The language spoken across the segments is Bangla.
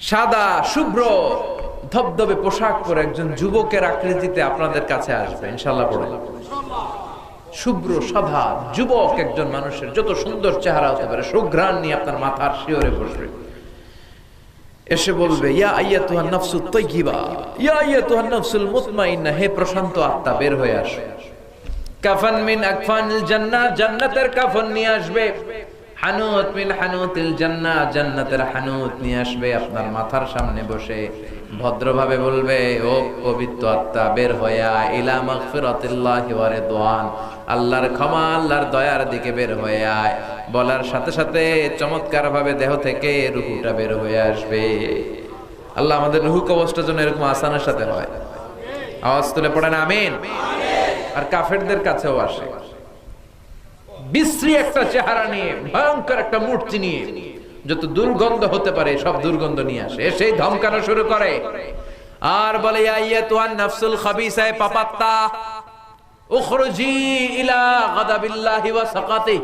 সাদা, শুভ্র, ধবধবে পোশাক পরে একজন যুবকের আকৃতিতে আপনাদের কাছে আসবে ইনশাল্লাহ পড়ে। শুভ্র, সাদা, যুবক একজন মানুষের যত সুন্দর চেহারা হতে পারে, সুঘ্রাণ নিয়ে আপনার মাথার শিওরে বসবে। এসে বলবে, ইয়া আইয়া তুহার নফসুল তৈগিবা ইয়া আইয়া তুহার নফসুল মুতমাইন্না, হে প্রশান্ত আত্মা, বের হয়ে আসো। কাফান মিন আকফানিল জান্নাত জান্নাতের কাফন নিয়ে আসবে। হানুত মিন হানুতিল জান্নাত জান্নাতের হানুত নিয়ে আসবে আপনার মাথার সামনে বসে। ভদ্রভাবে বলবে, ও পবিত্র আত্মা, বের হইয়া ইলা মাগফিরাতিল্লাহি ওয়া রিদওয়ান। আল্লাহর ক্ষমা, আল্লাহর দয়ার দিকে বের হয়ে আয়। বলার সাথে সাথে চমৎকার ভাবে দেহ থেকে রুহুটা বের হয়ে আসবে। আল্লাহ আমাদের রুহু কবচটা যেন এরকম আসানের সাথে হয়। আওয়াজ তুলে পড়েন, আমিন। আর কাফেরদের কাছেও আসে। বিশ্রী একটা চেহারা নিয়ে, ভয়ঙ্কর একটা মূর্তি নিয়ে। যত দুর্গন্ধ হতে পারে, সব দুর্গন্ধ নিয়ে আসে। এসেই ধমকানো শুরু করে? আর বলে, ইয়া তুয়ান নাফসুল পাপাত্তা, উখরুজি ইলা গাদাবিল্লাহি ওয়া সাকাতি।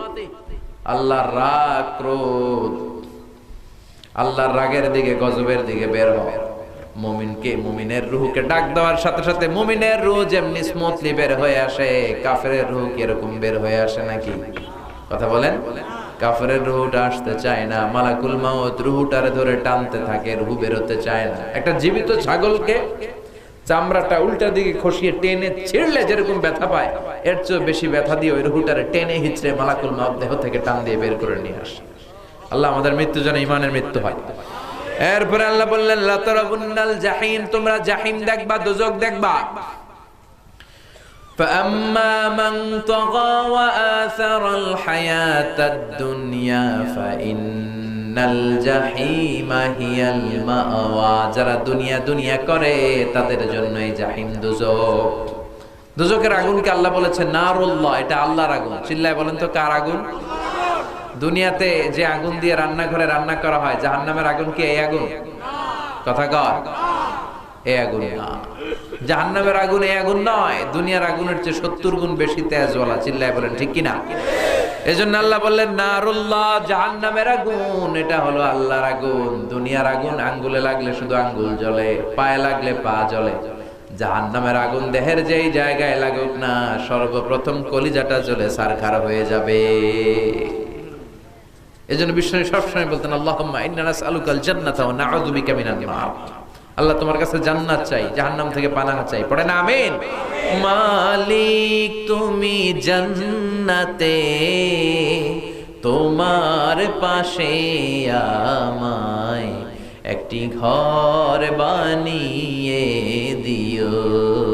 আল্লাহর রাগ ক্রোধ। আল্লাহর রাগের দিকে, গজবের দিকে বের হও। মুমিনকে মুমিনের রুহকে ডাক দেওয়ার সাথে সাথে মুমিনের রুহ যেমনি স্মুথলি বের হয়ে আসে, কাফেরের রুহ কি এরকম বের হয়ে আসে নাকি? কথা বলেন? কাফেরের রুহটা আসতে চায় না, মালাকুল মাউত রুহটারে ধরে টানতে থাকে, রুহ বেরোতে চায় না। একটা জীবিত ছাগলকে চামড়াটা উল্টা দিকে খসিয়ে টেনে ছিঁড়লে যেরকম ব্যথা পায়, এর চেয়ে বেশি ব্যথা দিয়ে ওই রুহুটারে টেনে হিচড়ে মালাকুল মাউত দেহ থেকে টান দিয়ে বের করে নিয়ে আসে। আল্লাহ আমাদের মৃত্যু যেন ইমানের মৃত্যু হয়। এরপরে আল্লাহ বললেন লাতারাবুন্নাল জাহিম তোমরা জাহিম দেখবা দোজক দেখবা فأما من طغى وآثر الحياة الدنيا فإن الجحيم هي المأوى যারা দুনিয়া দুনিয়া করে তাদের জন্য এই জাহিম দুজক দুজকের আগুনকে আল্লাহ বলেছে নারুল্লাহ এটা আল্লাহর আগুন চিল্লায় বলেন তো কার আগুন দুনিয়াতে যে আগুন দিয়ে রান্নাঘরে রান্না করা হয়, জাহান্নামের আগুন কি এই আগুন? কথা কর। এই আগুন না। জাহান্নামের আগুন এই আগুন নয়, দুনিয়ার আগুনের চেয়ে সত্তর গুণ বেশি তেজওয়ালা, চিল্লায় বলেন, ঠিক কিনা? এজন্য আল্লাহ বললেন, নারুল্লাহ, জাহান্নামের আগুন, এটা হলো আল্লাহর আগুন। দুনিয়ার আগুন আঙ্গুলে লাগলে শুধু আঙ্গুল জ্বলে, পায়ে লাগলে পা জ্বলে। জাহান্নামের আগুন দেহের যেই জায়গায় লাগুক না, সর্বপ্রথম কলিজাটা জ্বলে, সারখার হয়ে যাবে। এজন্য বিষ্ণু সবসময় বলতেন নার আল্লাহ তোমার কাছে জান্নাত চাই, জাহান্নাম থেকে পানাহ চাই। পড়েন, আমিন। মালিক তুমি জান্নাতে, তোমার পাশে আমায় একটি ঘর বানিয়ে দিও।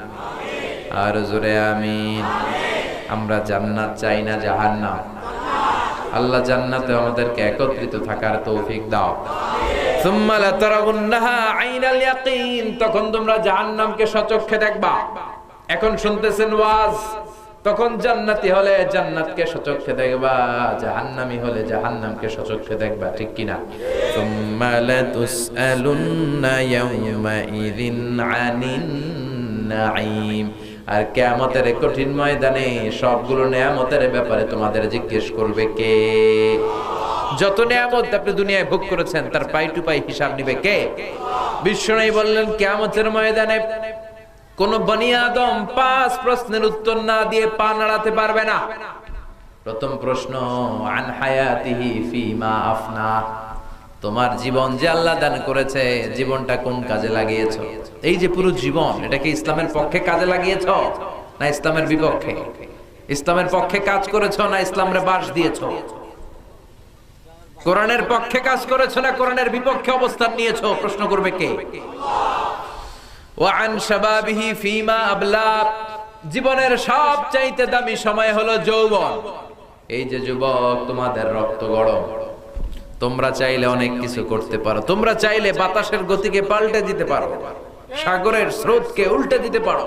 আর জোরে আমিন। আমরা জান্নাত চাই না জাহান্নাম। আল্লাহ জান্নাতে আমাদেরকে একত্রিত থাকার তৌফিক দাও। তখন তোমরা জাহান্নামকে সচক্ষে দেখবা। এখন শুনতেছেন ওয়াজ। তখন জান্নাতি হলে জান্নাতকে সচক্ষে দেখবা। জাহান্নামি হলে জাহান্নামকে সচক্ষে দেখবা। ঠিক কিনা? সুম্মা লাতুসআলুন্না ইয়াউমাইযিন আনিন নাঈম। আর কেয়ামতের কঠিন ময়দানে সবগুলো নেয়ামতের ব্যাপারে তোমাদের জিজ্ঞেস করবে কে? যত নিয়ামত আপনি দুনিয়ায় ভোগ করেছেন, তার পাই টু পাই হিসাব নিবে কে? বিশ্বনাই বললেন, কেয়ামতের ময়দানে কোন বনি আদম পাঁচ প্রশ্নের উত্তর না দিয়ে পা নাড়াতে পারবে না। প্রথম প্রশ্ন, আন হায়াতিহি ফিমা আফনা। তোমার জীবন যে আল্লাহ দান করেছে, জীবনটা কোন কাজে লাগিয়েছ? এই যে পুরো জীবন, এটা কি ইসলামের পক্ষে কাজে লাগিয়েছ না ইসলামের বিপক্ষে? ইসলামের পক্ষে কাজ করেছ না ইসলামের বাস দিয়েছ? কোরআনের পক্ষে কাজ করেছ না কোরআনের বিপক্ষে অবস্থান নিয়েছ? প্রশ্ন করবে কে? ওয়ান শাবাবিহি ফিমা আবলা। জীবনের সব চাইতে দামি সময় হলো যৌবন। এই যে যুবক, তোমাদের রক্ত গরম। তোমরা চাইলে অনেক কিছু করতে পারো। তোমরা চাইলে বাতাসের গতিকে পাল্টে দিতে পারো। সাগরের স্রোতকে উল্টে দিতে পারো।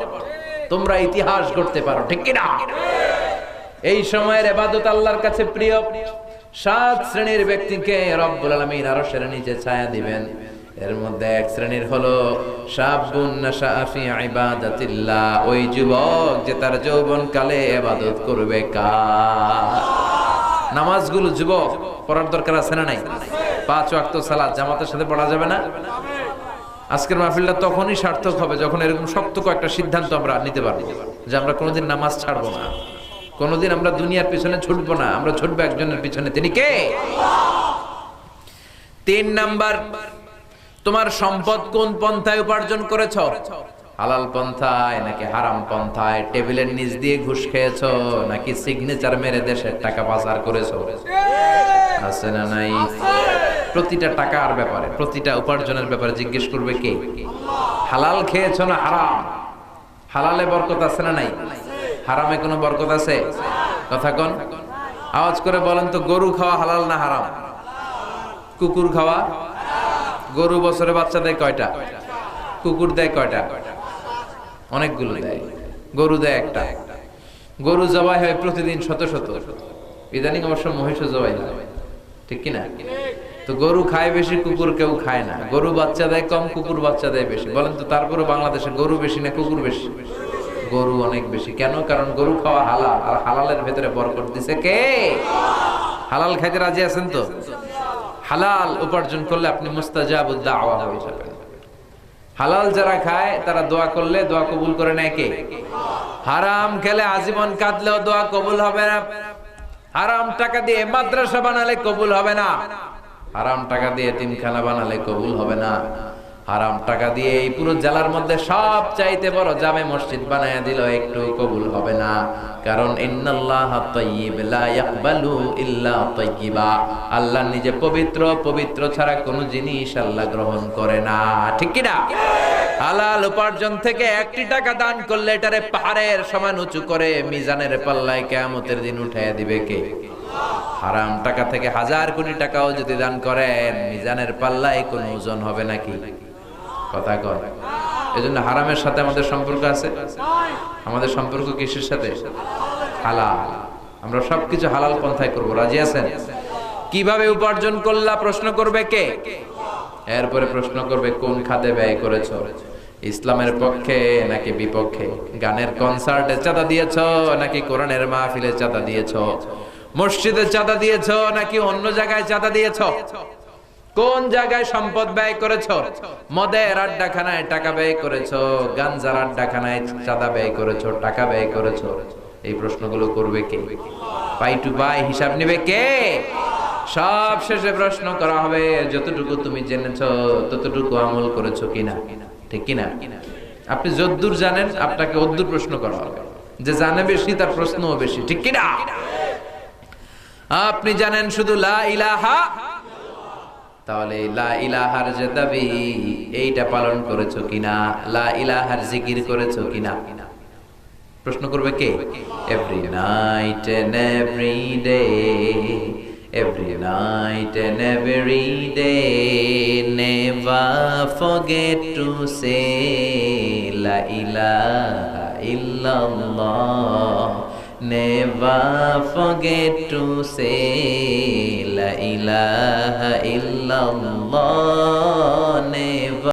তোমরা ইতিহাস করতে পারো, ঠিক কিনা? এই সময়ের এবাদত আল্লাহর কাছে প্রিয়। সাত শ্রেণির ব্যক্তিকে রব্বুল আলামিন আরও সেরে নিচে ছায়া দিবেন। এর মধ্যে এক শ্রেণির হলো ইবাদাতিল্লাহ। ওই যুবক যে তার যৌবন কালে ইবাদত করবে কার? নামাজগুলো যুবক পড়ার দরকার আছে না নাই? পাঁচ ওয়াক্ত সালাত জামাতের সাথে পড়া যাবে না? আজকের মাহফিলটা তখনই সার্থক হবে যখন এরকম শক্ত কয়েকটা সিদ্ধান্ত আমরা নিতে পারব যে আমরা কোনোদিন নামাজ ছাড়বো না। কোনোদিন আমরা দুনিয়ার পিছনে ছুটবো না, আমরা ছুটবো একজনের পিছনে। তিনি কে? তিন নাম্বার, তোমার সম্পদ কোন পন্থায় উপার্জন করেছ? হালাল পন্থায় নাকি হারাম পন্থায়? টেবিলের নিচ দিয়ে ঘুষ খেয়েছো? নাকি সিগনেচার মেরে দেশের টাকা পাচার করেছ? আছে না নাই? প্রতিটা টাকার ব্যাপারে, প্রতিটা উপার্জনের ব্যাপারে জিজ্ঞেস করবে কে? হালাল খেয়েছো না হারাম? হালালে বরকত আছে না নাই? হারামে কোনো বরকত আছে? কথা কন। আওয়াজ করে বলেন তো, গরু খাওয়া হালাল না হারাম? কুকুর খাওয়া? গরু বছরে বাচ্চা দেয় কয়টা? কুকুর দেয় কয়টা? অনেকগুলো দেয়। গরু দেয় একটা। গরু জবাই হয় প্রতিদিন শত শত। ইদানিং অবশ্য মহিষও জবাই ঠিক কিনা? তো গরু খায় বেশি, কুকুর কেউ খায় না। গরু বাচ্চা দেয় কম, কুকুর বাচ্চা দেয় বেশি। বলেন তো তারপরে বাংলাদেশে গরু বেশি না কুকুর বেশি? গরু অনেক বেশি। কেন? কারণ গরু খাওয়া হালাল। আর হালালের ভেতরে বরকত দিছে কে? হালাল খাইতে রাজি আছেন তো? হালাল উপার্জন করলে আপনি মুস্তাজাবুদ দাওয়া হয়ে যাবেন হালাল যারা খায়, তারা দোয়া করলে দোয়া কবুল করে নেয় কে? হারাম খেলে আজীবন কাঁদলেও দোয়া কবুল হবে না। হারাম টাকা দিয়ে মাদ্রাসা বানালে কবুল হবে না। হারাম টাকা দিয়ে তিনখানা বানালে কবুল হবে না। হারাম টাকা দিয়ে এই পুরো জেলার মধ্যে সব চাইতে বড় জামে মসজিদ বানায় দিল একটু কবুল হবে না। কারণ আল্লাহ নিজে পবিত্র পবিত্র ছাড়া কোনো জিনিস আল্লাহ গ্রহণ করে না। ঠিক কি না হালাল উপার্জন থেকে একটি টাকা দান করলে এটারে পাহাড়ের সমান উঁচু করে মিজানের পাল্লায় কেয়ামতের দিন উঠাইয়া দিবে কে? হারাম টাকা থেকে হাজার কোটি টাকাও যদি দান করেন, মিজানের পাল্লায় কোনো ওজন হবে নাকি? কথা কর এই জন্য হারামের সাথে আমাদের সম্পর্ক আছে। আমাদের সম্পর্ক কিসের সাথে? হালাল। আমরা সবকিছু হালাল পন্থায় করব। রাজি আছেন? কীভাবে উপার্জন করলা? প্রশ্ন করবে কে? এরপরে প্রশ্ন করবে, কোন খাতে ব্যয় করেছ? ইসলামের পক্ষে নাকি বিপক্ষে? গানের কনসার্টে চাঁদা দিয়েছ, নাকি কোরআনের মাহফিলে চাঁদা দিয়েছ? মসজিদে চাঁদা দিয়েছ, নাকি অন্য জায়গায় চাঁদা দিয়েছ? কোন জায়গায় সম্পদ ব্যয় করেছ? মদের আড্ডাখানায় টাকা ব্যয় করেছ, গাঞ্জার আড্ডাখানায় চাঁদা ব্যয় করেছ, টাকা ব্যয় করেছ? এই প্রশ্নগুলো করবে কে? পাই টু পাই হিসাব নেবে কে? সব শেষে প্রশ্ন করা হবে, যতটুকু তুমি জেনেছ, ততটুকু আমল করেছ কিনা? ঠিক কিনা? আপনি যদ্দূর জানেন, আপনাকে অদ্দূর প্রশ্ন করা হবে। যে জানে বেশি, তার প্রশ্নও বেশি। ঠিক কিনা? আপনি জানেন শুধু লা ইলাহা তাহলে লা ইলাহার যে দাবি এইটা পালন করেছ কিনা? লা ইলাহার জিকির করেছ কিনা? প্রশ্ন করবে কে? Every night and every day every night and every day never forget to say লা ইলাহা ইল্লাল্লাহ Never forget to say La ilaha illallah Never